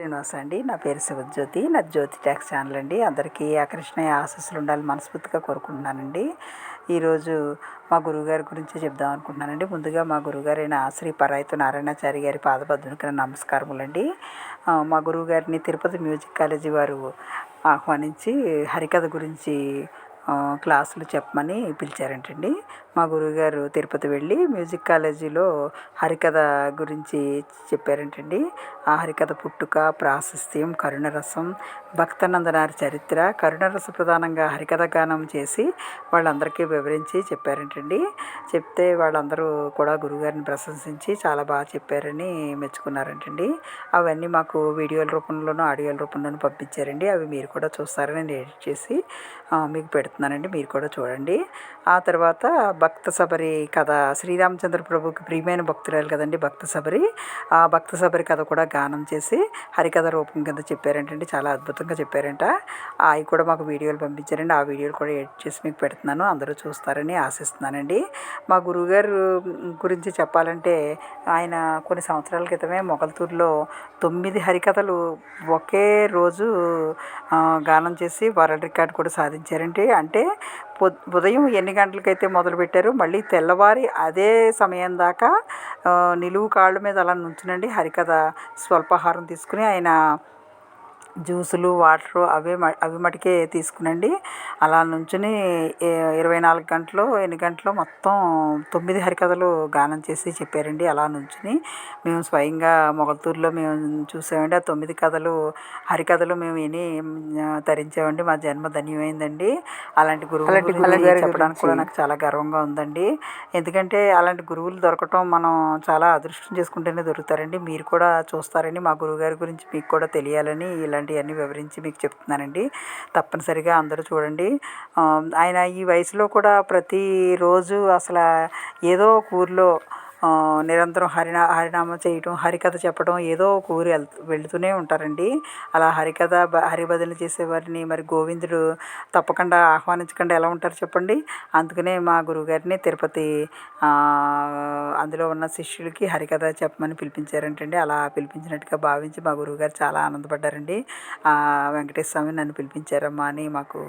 శ్రీనివాస్ అండి. నా పేరు శివజ్యోతి. నా జ్యోతి ట్యాక్స్ ఛానల్ అండి. అందరికీ ఆ ఆశస్సులు ఉండాలని మనస్ఫూర్తిగా కోరుకుంటున్నానండి. ఈరోజు మా గురువుగారి గురించి చెప్దాం అనుకుంటున్నానండి. ముందుగా మా గురువుగారైన శ్రీ పరాయితు నారాయణాచారి గారి పాదపద్మకి నమస్కారములండి. మా గురువుగారిని తిరుపతి మ్యూజిక్ కాలేజీ వారు ఆహ్వానించి హరికథ గురించి క్లాసులు చెప్పమని పిలిచారంటండి. మా గురువుగారు తిరుపతి వెళ్ళి మ్యూజిక్ కాలేజీలో హరికథ గురించి చెప్పారంటండి. ఆ హరికథ పుట్టుక ప్రాశస్త్యం కరుణరసం భక్తనందనారి చరిత్ర కరుణరస ప్రధానంగా హరికథ గానం చేసి వాళ్ళందరికీ వివరించి చెప్పారంటండి. చెప్తే వాళ్ళందరూ కూడా గురువుగారిని ప్రశంసించి చాలా బాగా చెప్పారని మెచ్చుకున్నారంటండి. అవన్నీ మాకు వీడియోల రూపంలోనూ ఆడియోల రూపంలోనూ పంపించారండి. అవి మీరు కూడా చూస్తారని నేను ఎడిట్ చేసి మీకు పెడుతున్నానండి. మీరు కూడా చూడండి. ఆ తర్వాత భక్త సబరి కథ. శ్రీరామచంద్ర ప్రభుకి ప్రియమైన భక్తురాలు కదండి భక్త సబరి. ఆ భక్త సబరి కథ కూడా గానం చేసి హరికథ రూపం కింద చెప్పారంటండి. చాలా అద్భుతంగా చెప్పారంట. అవి కూడా మాకు వీడియోలు పంపించారండి. ఆ వీడియోలు కూడా ఎడిట్ చేసి మీకు పెడుతున్నాను. అందరూ చూస్తారని ఆశిస్తున్నానండి. మా గురువుగారు గురించి చెప్పాలంటే ఆయన కొన్ని సంవత్సరాల క్రితమే మొగల్తూరులో తొమ్మిది హరికథలు ఒకే రోజు గానం చేసి వరల్డ్ రికార్డ్ కూడా సాధించారండి అంటే ఉదయం ఎన్ని గంటలకైతే మొదలుపెట్టారో మళ్ళీ తెల్లవారి అదే సమయం దాకా నిలువు కాళ్ళ మీద అలా నుంచునండి. హరికథ స్వల్పాహారం తీసుకుని ఆయన జ్యూసులు వాటరు అవే అవి మటుకే తీసుకునండి. అలా నుంచుని ఇరవై నాలుగు గంటలు ఎన్ని గంటలు మొత్తం తొమ్మిది హరికథలు గానం చేసి చెప్పారండి. అలా నుంచుని మేము స్వయంగా మొగల్తూరులో మేము చూసామండి. ఆ తొమ్మిది కథలు హరికథలు మేము విని ఆ, తరించామండి. మా జన్మ ధన్యమైందండి. అలాంటి గురువు చెప్పడానికి కూడా. నాకు చాలా గర్వంగా ఉందండి. ఎందుకంటే అలాంటి గురువులు దొరకటం మనం చాలా అదృష్టం చేసుకుంటేనే దొరుకుతారండి. మీరు కూడా చూస్తారని మా గురువుగారి గురించి మీకు కూడా తెలియాలని ఇలాంటివన్నీ వివరించి మీకు చెప్తున్నానండి. తప్పనిసరిగా అందరూ చూడండి. ఆయన ఈ వయసులో కూడా ప్రతిరోజు అసలు ఏదో ఒక ఊర్లో నిరంతరం హరినా హరినామం చేయటం హరికథ చెప్పడం ఏదో ఒక ఊరు వెళ్ వెళుతూనే ఉంటారండి. అలా హరికథ బ- హరిభజన చేసేవారిని మరి గోవిందుడు తప్పకుండా ఆహ్వానించకుండా ఎలా ఉంటారు చెప్పండి? అందుకనే మా గురువుగారిని తిరుపతి అందులో ఉన్న శిష్యులకి హరికథ చెప్పమని పిలిపించారంటండి. అలా పిలిపించినట్టుగా భావించి మా గురువుగారు చాలా ఆనందపడ్డారండి. వెంకటేశ్వర స్వామి నన్ను పిలిపించారమ్మా అని మాకు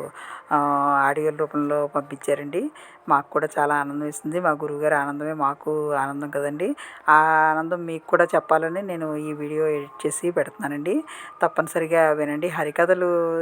ఆడియో రూపంలో పంపించారండి. మాకు కూడా చాలా ఆనందం ఇస్తుంది మా గురువుగారి ఆనందమే మాకు ఆనందం కదండి. ఆ ఆనందం మీకు కూడా చెప్పాలని నేను ఈ వీడియో ఎడిట్ చేసి పెడుతున్నానండి. తప్పనిసరిగా వినండి. హరికథలు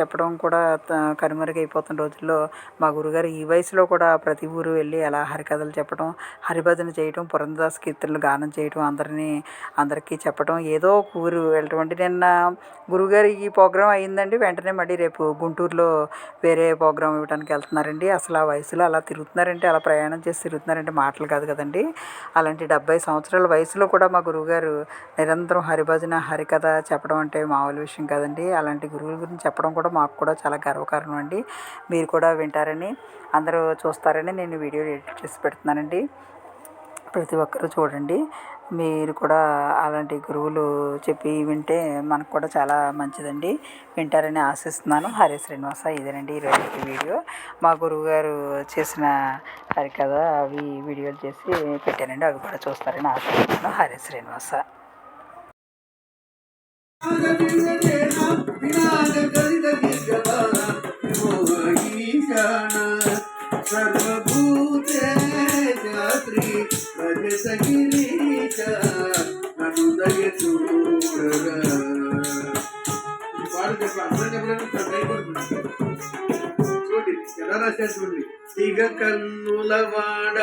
చెప్పడం కూడా త- కనుమరుగైపోతున్న రోజుల్లో మా గురుగారు ఈ వయసులో కూడా ప్రతి ఊరు వెళ్ళి అలా హరికథలు చెప్పడం హరిభజన చేయడం పురందాస్ కీర్తనలు గానం చేయడం అందరినీ అందరికీ చెప్పడం ఏదో ఒక ఊరు వెళ్ళటువంటి నిన్న గురుగారు ఈ ప్రోగ్రాం అయిందండి. వెంటనే మళ్ళీ రేపు గుంటూరులో వేరే ప్రోగ్రాం ఇవ్వడానికి వెళ్తున్నారండి. అసలు ఆ వయసులో అలా తిరుగుతున్నారంటే అలా ప్రయాణం చేసి తిరుగుతున్నారంటే మాటలు కాదు కదండి. అలాంటి డెబ్బై సంవత్సరాల వయసులో కూడా మా గురువుగారు నిరంతరం హరిభజన హరికథ చెప్పడం అంటే మామూలు విషయం కదండి. అలాంటి గురువుల గురించి చెప్పడం కూడా మాకు కూడా చాలా గర్వకారణం అండి. మీరు కూడా వింటారని అందరూ చూస్తారని నేను వీడియో ఎడిట్ చేసి పెడుతున్నానండి. ప్రతి ఒక్కరూ చూడండి. మీరు కూడా అలాంటి గురువులు చెప్పి వింటే మనకు కూడా చాలా మంచిదండి. వింటారని ఆశిస్తున్నాను. హరి శ్రీనివాస ఇదేనండి ఈరోజు వీడియో. మా గురువు గారు చేసిన హరికథ అవి వీడియోలు చేసి పెట్టానండి. అవి కూడా చూస్తారని ఆశిస్తున్నాను. హరి శ్రీనివాస. చూడండి తిగ కన్నుల వాడ.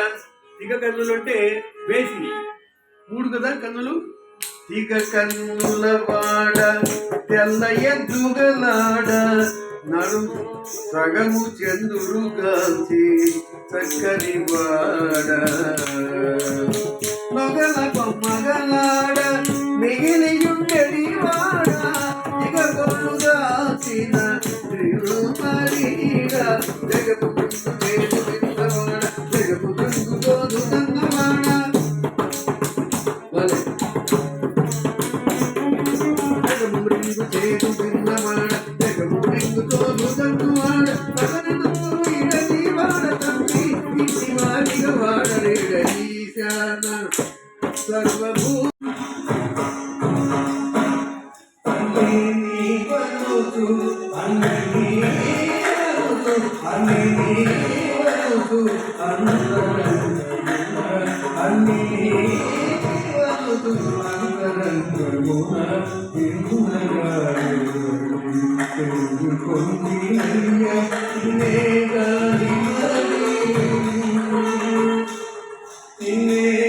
తిగ కన్నులు అంటే వేసి. మూడు కదా కన్నులు? తిగ కన్నుల వాడ తెల్ల ఎద్దుగలాడ. నడు సగము చంద్రుడు కాల్చి చక్కని వాడ. మగల మగలాడ మిగిలి ఉండడి జగమురింగు చేదు పిన్నవాడ జగమురింగు తోలు తన్నువాడ ఇడది వాడ తండ్రి ఇట్టి వాడిగ వాడరేడ ఈశాన సర్వభూ అన్నీ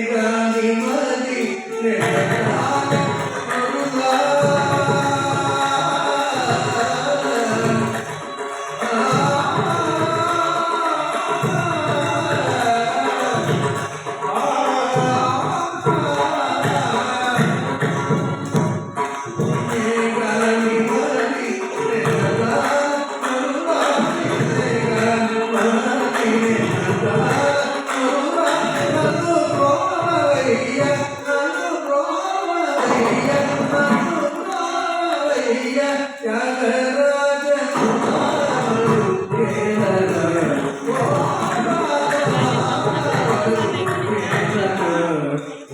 நிராதி மதி நிராதி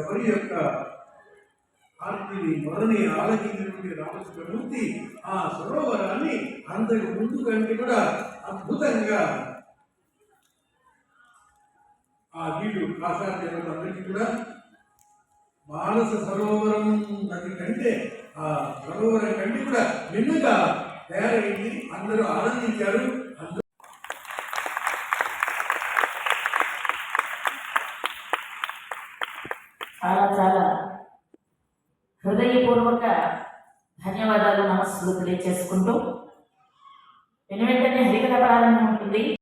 ఎవరి యొక్క ఆర్తిని మొరని ఆలకించినటువంటి రామచంద్రమూర్తి ఆ సరోవరాన్ని అంతకు ముందు కంటే కూడా అద్భుతంగా ఆ నీళ్ళు కాసాదేవతలందరికీ కూడా మానస సరోవరం నది కంటే ఆ సరోవరం కంటే కూడా నిన్నుగా తయారైంది. అందరూ ఆనందించారు అందరూ చాలా చాలా హృదయపూర్వక ధన్యవాదాలు మనస్సులు తెలియచేసుకుంటూ వెను వెంటనే హరికథ ప్రారంభం ఉంటుంది